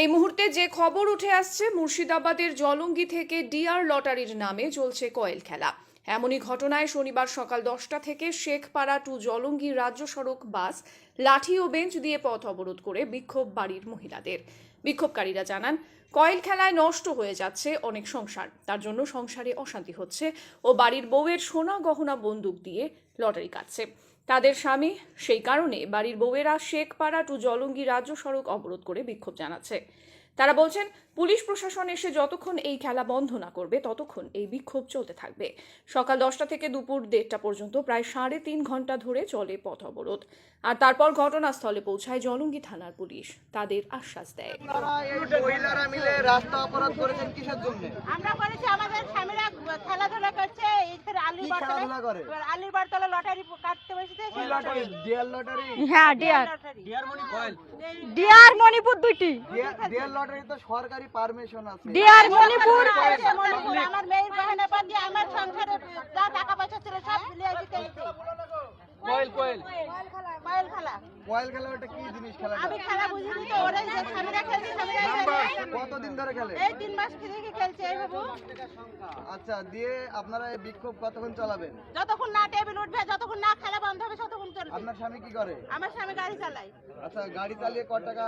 এই মুহূর্তে যে খবর উঠে আসছে, মুর্শিদাবাদের জলঙ্গি থেকে ডিআর লটারির নামে চলছে কয়েল খেলা। এমনই ঘটনায় শনিবার সকাল দশটা থেকে শেখপাড়া টু জলঙ্গি রাজ্য সড়ক বাস, লাঠি ও বেঞ্চ দিয়ে পথ অবরোধ করে বিক্ষোভ বাড়ির মহিলাদের। বিক্ষোভকারীরা জানান, কয়েল খেলায় নষ্ট হয়ে যাচ্ছে অনেক সংসার। তার জন্য সংসারে অশান্তি হচ্ছে ও বাড়ির বউয়ের সোনা গহনা বন্দুক দিয়ে লটারি কাটছে। তাদের স্বামী সেই কারণে বাড়ির বউয়েরা শেখপাড়া টু জলঙ্গি রাজ্য সড়ক অবরোধ করে বিক্ষোভ জানাচ্ছে। তারা বলছেন পুলিশ প্রশাসন এসে যতক্ষণ এই খেলা বন্ধ না করবে ততক্ষণ এই বিক্ষোভ চলতে থাকবে। সকাল দশটা থেকে দুপুর দেড়টা পর্যন্ত প্রায় সাড়ে তিন ঘণ্টা ধরে চলে পথ অবরোধ। আর তারপর ঘটনাস্থলে পৌঁছায় জলঙ্গি থানার পুলিশ। তাদের আশ্বাস দেয়। মহিলারা মিলে রাস্তা অপরাধ করেছেন কিসের জন্য? আমরা করেছি আমাদের স্বামীরা খেলাধুলা করছে আলির বারতলা আলির বারতলা লটারি কাটতে বসেছে ডিয়ার লটারি হ্যাঁ ডিয়ার ডিয়ার মণিপুর দুইটি। ডিয়ার লটারি তো সরকারি পারমিশন আছে। ডিয়ার মণিপুর আমার মেয়ের গহনা বাদ দিয়ে আমার সংসারে যা টাকা পয়সা ছিল সব নিয়ে এসে খেলছে কোয়েল কোয়েল। খেলা। কোয়েল খেলা ওটা কি জিনিস খেলাটা আমি খেলা বুঝিনি তো ওরাই যে স্বামীরা খেলছে স্বামীরাই কতদিন ধরে খেলে? এই তিন মাস থেকে খেলছে এই বাবু। আচ্ছা দিয়ে আপনারা এই বিক্ষোভ কতক্ষণ চালাবেন? যতক্ষণ না টেবিল উঠবে যতক্ষণ না খেলা বন্ধ হবে ততক্ষণ চলবে আপনার স্বামী কি করে? আমার স্বামী গাড়ি চালায়। আচ্ছা গাড়ি চালিয়ে ক টাকা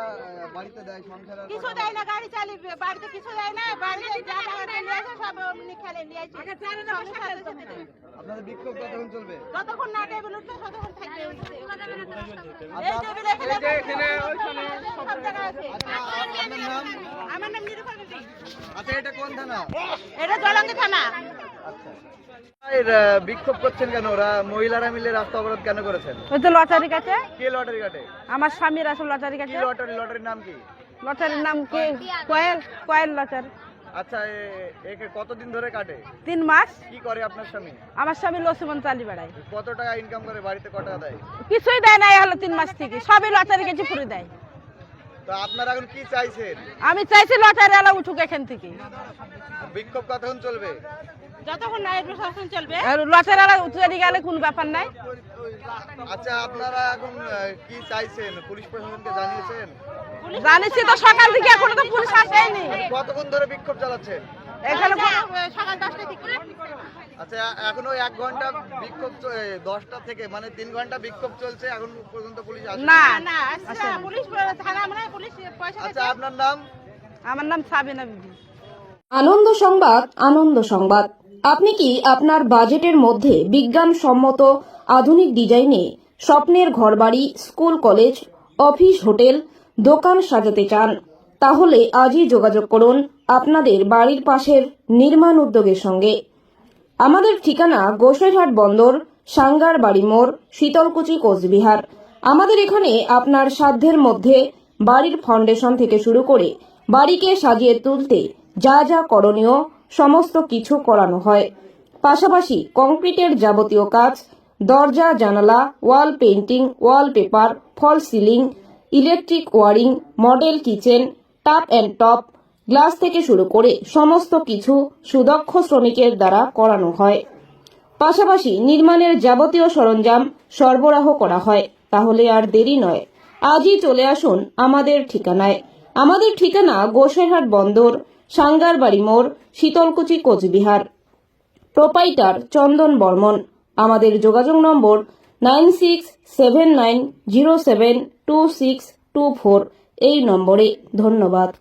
বাড়িতে দেয় সংসারে কিছু দেয় না গাড়ি চালিয়ে বাড়িতে কিছু দেয় না বাড়িতে যা টাকা নিয়ে আসে সব অমনি খেলে নিয়ে আসে। সাথে সাথে দেয়। আপনাদের বিক্ষোভ কতক্ষণ চলবে? যতক্ষণ না টেবিল উঠবে ততক্ষণ থাকবে। এই আচ্ছা, টেবিলে এখানে সব জায়গায় আছে। আপনার নাম? আমার নাম নিরুপা বিবি। আচ্ছা এটা কোন থানা? এটা জলঙ্গি থানা। আচ্ছা আহ, বিক্ষোভ করছেন কেন? ওরা মহিলারা মিলে রাস্তা অবরোধ কেন করেছেন? ওই তো লটারি কাছে কে লটারি কাটে? আমার স্বামীর আছে লটারি কি লটারি লটারির নাম কি? লটারির নাম কি? Coil coil lottery. আচ্ছা একে কতদিন ধরে কাটে? তিন মাস। কি করে আপনার স্বামী? আমার স্বামী লসিমন চালি বেড়ায়। কত টাকা ইনকাম করে বাড়িতে কত টাকা দেয়? কিছুই দেয় না এই হলো তিন মাস থেকে। সবই লটারি কাছে পুরে দেয়। তো আপনারা এখন কি চাইছেন? আমি চাইছি লটারি আলা উঠুক এখান থেকে। বিক্ষোভ কতক্ষণ চলবে? যতক্ষণ না চলবে। আর লটারি আলা উঠে গেলে কোন ব্যাপার নাই। আচ্ছা আপনারা এখন কি চাইছেন? পুলিশ প্রশাসনকে জানিয়েছেন? জানিছি তো সকাল থেকে এখনও তো পুলিশ আসেনি। কতক্ষণ ধরে বিক্ষোভ চালাচ্ছেন? এখানে সকাল থেকে। আচ্ছা এখনও এক ঘণ্টা বিক্ষোভ দশটা থেকে মানে তিন ঘণ্টা বিক্ষোভ চলছে এখন পর্যন্ত পুলিশ না না পুলিশ থানা মানে পুলিশ আচ্ছা আপনার নাম? আমার নাম সাবিনা বিবি। আনন্দ সংবাদ আনন্দ সংবাদ। আপনি কি আপনার বাজেটের মধ্যে বিজ্ঞানসম্মত আধুনিক ডিজাইনে স্বপ্নের ঘরবাড়ি স্কুল কলেজ অফিস হোটেল দোকান সাজাতে চান? তাহলে আজই যোগাযোগ করুন আপনাদের বাড়ির পাশের নির্মাণ উদ্যোগের সঙ্গে। আমাদের ঠিকানা গোসাইরহাট বন্দর, সাঙ্গার বাড়ি মোড়, শীতলকুচি, কোচবিহার। আমাদের এখানে আপনার সাধ্যের মধ্যে বাড়ির ফাউন্ডেশন থেকে শুরু করে বাড়িকে সাজিয়ে তুলতে যা যা করণীয় সমস্ত কিছু করানো হয়। পাশাপাশি কংক্রিটের যাবতীয় কাজ, দরজা, জানালা, wall painting wallpaper false ceiling, electric wiring, model kitchen tap and top glass থেকে শুরু করে সমস্ত কিছু সুদক্ষ শ্রমিকের দ্বারা করানো হয়। পাশাপাশি নির্মাণের যাবতীয় সরঞ্জাম সরবরাহ করা হয়, তাহলে আর দেরি নয়। আজই চলে আসুন আমাদের ঠিকানায়। আমাদের ঠিকানা গোসাইরহাট বন্দর, সাঙ্গারবাড়ি মোড়, শীতলকুচি, কোচবিহার। প্রোপাইটার চন্দন বর্মন। আমাদের যোগাযোগ নম্বর nine six seven nine zero seven two six two four. এই নম্বরে ধন্যবাদ।